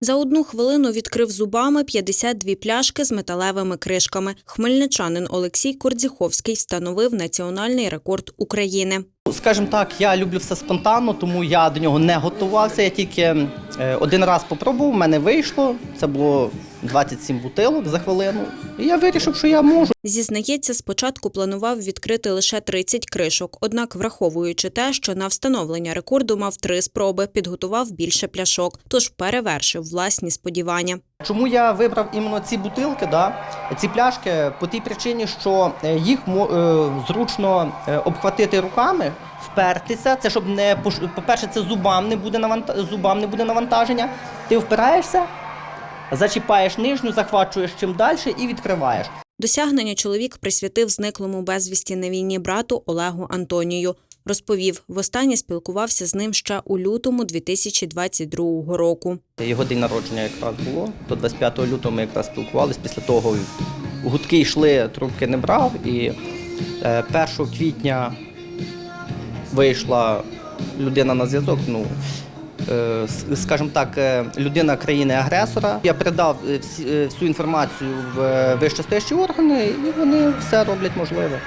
За одну хвилину відкрив зубами 52 пляшки з металевими кришками. Хмельничанин Олексій Кордзіховський встановив національний рекорд України. Скажімо так, я люблю все спонтанно, тому я до нього не готувався. Я тільки е, один раз попробував, в мене вийшло. Це було 27 бутилок за хвилину. І я вирішив, що я можу. Зізнається, спочатку планував відкрити лише 30 кришок. Однак, враховуючи те, що на встановлення рекорду мав три спроби, підготував більше пляшок, тож перевершив власні сподівання. Чому я вибрав іменно ці бутилки, да? ці пляшки, по тій причині, що е, їх е, зручно е, обхватити руками, впертися. Це щоб не пош- по-перше, це зубам не буде наванта... зубам не буде навантаження. Ти впираєшся, зачіпаєш нижню, захвачуєш чим далі і відкриваєш. Досягнення чоловік присвятив зниклому безвісті на війні брату Олегу Антонію. Розповів, востаннє спілкувався з ним ще у лютому 2022 року. Його день народження якраз було. До 25 лютого ми якраз спілкувалися. Після того гудки йшли, трубки не брав. І е, 1 квітня вийшла людина на зв'язок. Ну, е, скажімо так, е, людина країни-агресора. Я передав е, е, всю інформацію в е, вищестоящі органи, і вони все роблять можливе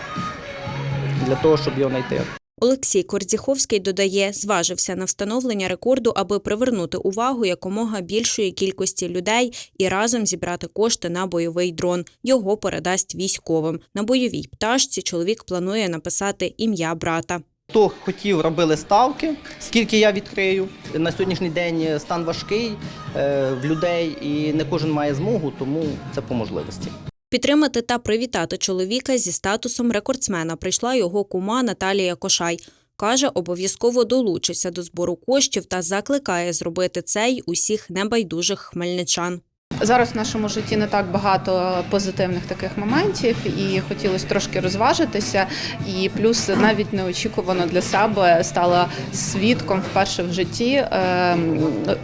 для того, щоб його знайти. Олексій Кордзіховський додає, зважився на встановлення рекорду, аби привернути увагу якомога більшої кількості людей і разом зібрати кошти на бойовий дрон. Його передасть військовим. На бойовій пташці чоловік планує написати ім'я брата. Хто хотів, робили ставки, скільки я відкрию. На сьогоднішній день стан важкий е, в людей і не кожен має змогу, тому це по можливості. Підтримати та привітати чоловіка зі статусом рекордсмена прийшла його кума Наталія Кошай. Каже, обов'язково долучиться до збору коштів та закликає зробити це й усіх небайдужих хмельничан. Зараз в нашому житті не так багато позитивних таких моментів, і хотілося трошки розважитися. І плюс навіть неочікувано для себе стала свідком вперше в житті ем,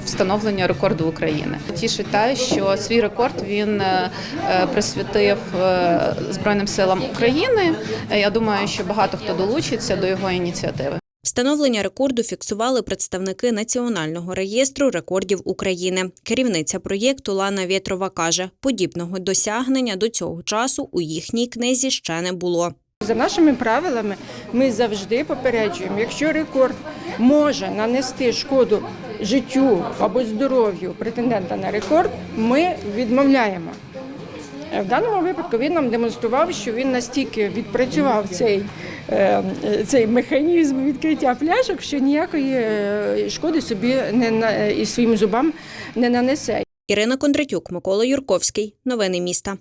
встановлення рекорду України. Тішить те, що свій рекорд він е, присвятив е, Збройним силам України. Я думаю, що багато хто долучиться до його ініціативи. Встановлення рекорду фіксували представники Національного реєстру рекордів України. Керівниця проєкту Лана Вєтрова каже, подібного досягнення до цього часу у їхній книзі ще не було. За нашими правилами ми завжди попереджуємо, якщо рекорд може нанести шкоду життю або здоров'ю претендента на рекорд, ми відмовляємо. Е, В даному випадку він нам демонстрував, що він настільки відпрацював цей, цей механізм відкриття пляшок, що ніякої е, шкоди собі не на- і своїм зубам не нанесе. Ірина Кондратюк, Микола Юрковський. Новини міста.